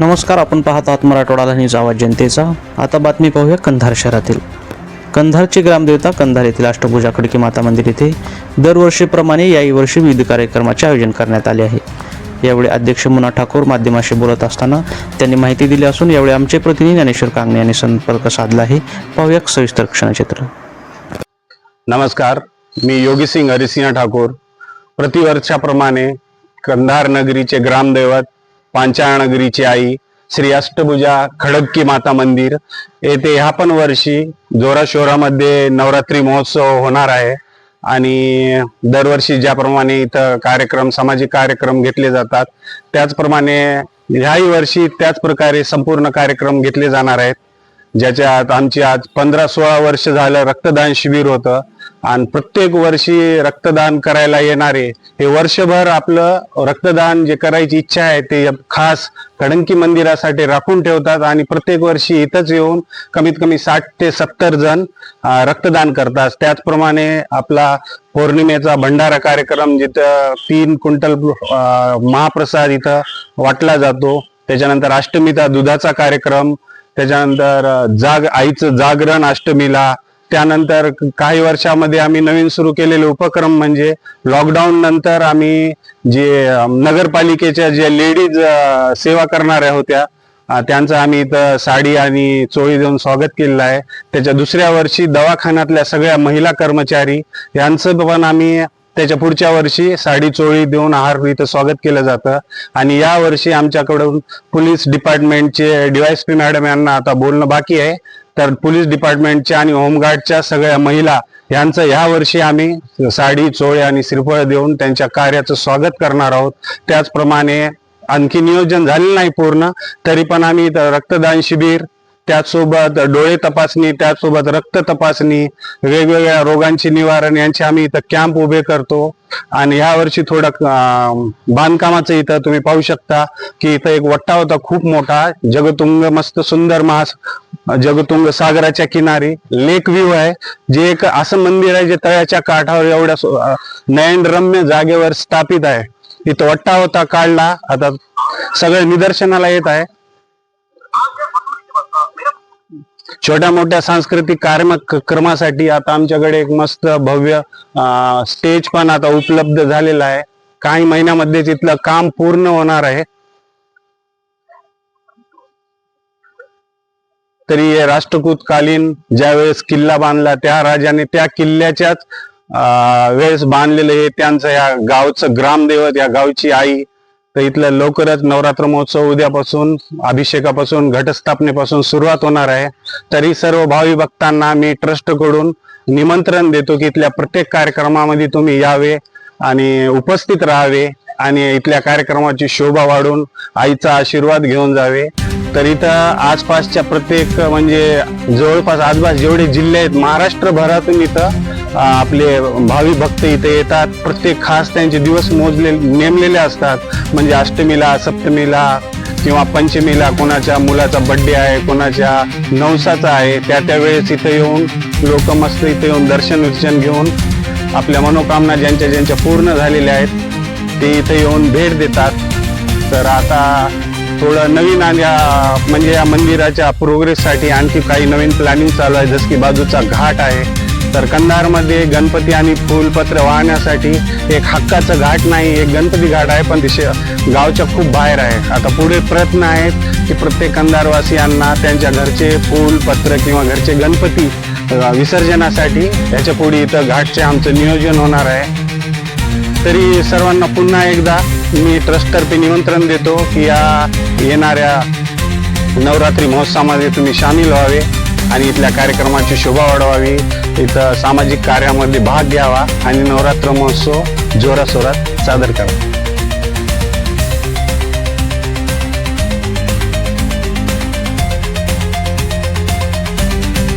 नमस्कार आपण पाहत आहात मराठवाडाला न्यूज आवाज जनतेचा. आता बातमी पाहूया कंधार शहरातील. कंधारची ग्रामदेवता कंधार येथील अष्टभुजा खडकी माता मंदिर येथे दरवर्षीप्रमाणे याही वर्षी विविध कार्यक्रमाचे आयोजन करण्यात आले आहे. यावेळी अध्यक्ष मुना ठाकूर माध्यमाशी बोलत असताना त्यांनी माहिती दिली असून यावेळी आमचे प्रतिनिधी ज्ञानेश्वर कांगणे यांनी संपर्क साधला आहे. पाहूया सविस्तर क्षणचित्र. नमस्कार मी योगीसिंग हरिसिंह ठाकूर. प्रतिवर्षाप्रमाणे कंधार नगरीचे ग्रामदैवत पांचाळनगरीची आई श्री अष्टभुजा खडक्की माता मंदिर. येथे ह्या पण वर्षी जोराशोरामध्ये नवरात्री महोत्सव होणार आहे. आणि दरवर्षी ज्याप्रमाणे इथं कार्यक्रम सामाजिक कार्यक्रम घेतले जातात त्याचप्रमाणे ह्याही वर्षी त्याच प्रकारे संपूर्ण कार्यक्रम घेतले जाणार आहेत. ज्याच्यात आमची आज पंधरा सोळा वर्ष झालं रक्तदान शिबिर होतं. आणि प्रत्येक वर्षी रक्तदान करायला येणारे हे वर्षभर आपलं रक्तदान जे करायची इच्छा आहे ते खास खडंकी मंदिरासाठी राखून ठेवतात आणि प्रत्येक वर्षी इथंच येऊन कमीत कमी साठ ते सत्तर जण रक्तदान करतात. त्याचप्रमाणे आपला पौर्णिमेचा भंडारा कार्यक्रम जिथं तीन क्विंटल महाप्रसाद इथं वाटला जातो. त्याच्यानंतर अष्टमीचा दुधाचा कार्यक्रम त्याच्यानंतर जाग आईचं जागरण अष्टमीला त्यानंतर काही वर्षामध्ये आम्ही नवीन सुरू केलेले उपक्रम म्हणजे लॉकडाऊन नंतर आम्ही जे नगरपालिकेच्या ज्या लेडीज सेवा करणाऱ्या होत्या त्यांचं आम्ही इथं साडी आणि चोळी देऊन स्वागत केलेलं आहे. त्याच्या दुसऱ्या वर्षी दवाखान्यातल्या सगळ्या महिला कर्मचारी यांचं पण आम्ही त्याच्या पुढच्या वर्षी साडी चोळी देऊन आहार इथं स्वागत केलं जातं. आणि या वर्षी आमच्याकडून पोलीस डिपार्टमेंटचे डीवायसपी मॅडम यांना आता बोलणं बाकी आहे. तर पोलीस डिपार्टमेंटच्या आणि होमगार्डच्या सगळ्या महिला यांचं ह्या वर्षी आम्ही साडी चोळे आणि श्रीफळ देऊन त्यांच्या कार्याचं स्वागत करणार आहोत. त्याचप्रमाणे आणखी नियोजन झालेलं नाही पूर्ण तरी पण आम्ही इथं रक्तदान शिबिर त्याचसोबत डोळे तपासणी त्याचसोबत रक्त तपासणी वेगवेगळ्या रोगांची निवारण यांचे आम्ही इथं कॅम्प उभे करतो. आणि ह्या वर्षी थोडं बांधकामाचं इथं तुम्ही पाहू शकता की इथं एक वट्टा होता खूप मोठा जगतुंग मस्त सुंदर महास जगतुंग सागराच्या किनारी. लेक व्ह्यू आहे जे एक असं मंदिर आहे जे तळ्याच्या काठावर एवढ्या नयनरम्य जागेवर स्थापित आहे. इथं वट्टा होता काढला. आता सगळं निदर्शनाला येत आहे. छोट्या मोठ्या सांस्कृतिक कार्यक्रमासाठी आता आमच्याकडे एक मस्त भव्य स्टेज पण आता उपलब्ध झालेला आहे. काही महिन्यामध्ये तिथलं काम पूर्ण होणार आहे. तरी हे कालीन ज्या वेळेस किल्ला बांधला त्या राजाने त्या किल्ल्याच्याच अं, वेळेस बांधलेलं हे त्यांचं या गावचं ग्रामदैवत या गावची आई तर इथलं लवकरच नवरात्र महोत्सव उद्यापासून अभिषेकापासून घटस्थापनेपासून सुरुवात होणार आहे. तरी सर्व भावी भक्तांना मी ट्रस्टकडून निमंत्रण देतो की इथल्या प्रत्येक कार्यक्रमामध्ये तुम्ही यावे आणि उपस्थित राहावे आणि इथल्या कार्यक्रमाची शोभा वाढून आईचा आशीर्वाद घेऊन जावे. तर इथं आसपासच्या प्रत्येक म्हणजे जवळपास आसपास जेवढे जिल्हे आहेत महाराष्ट्रभरातून इथं आपले भावी भक्त इथे येतात. प्रत्येक खास त्यांचे दिवस मोजले नेमलेले असतात. म्हणजे अष्टमीला सप्तमीला किंवा पंचमीला कोणाच्या मुलाचा बड्डे आहे कोणाच्या नवसाचा आहे त्या त्यावेळेस इथे इथं येऊन लोक मस्त इथे येऊन दर्शन विर्शन घेऊन आपल्या मनोकामना ज्यांच्या ज्यांच्या पूर्ण झालेल्या आहेत ते इथे येऊन भेट देतात. तर आता थोडं नवीन आणि म्हणजे या मंदिराच्या प्रोग्रेससाठी आणखी काही नवीन प्लॅनिंग चालू आहे. जसं की बाजूचा घाट आहे. तर कंधारमध्ये गणपती आणि फुलपत्र वाहण्यासाठी एक हक्काचं घाट नाही एक गणपती घाट आहे पण दिशे गावच्या खूप बाहेर आहे. आता पुढे प्रयत्न आहेत की प्रत्येक कंधारवासियांना त्यांच्या घरचे फूल पत्र किंवा घरचे गणपती विसर्जनासाठी याच्यापुढे इथं घाटचे आमचं नियोजन होणार आहे. तरी सर्वांना पुन्हा एकदा मी ट्रस्टतर्फे निमंत्रण देतो की या येणाऱ्या नवरात्री महोत्सवामध्ये तुम्ही सामील व्हावे. आणि इथल्या कार्यक्रमाची शोभा वाढवावी. इथं सामाजिक कार्यामध्ये भाग घ्यावा आणि नवरात्र महोत्सव जोरासोरात सादर करावा.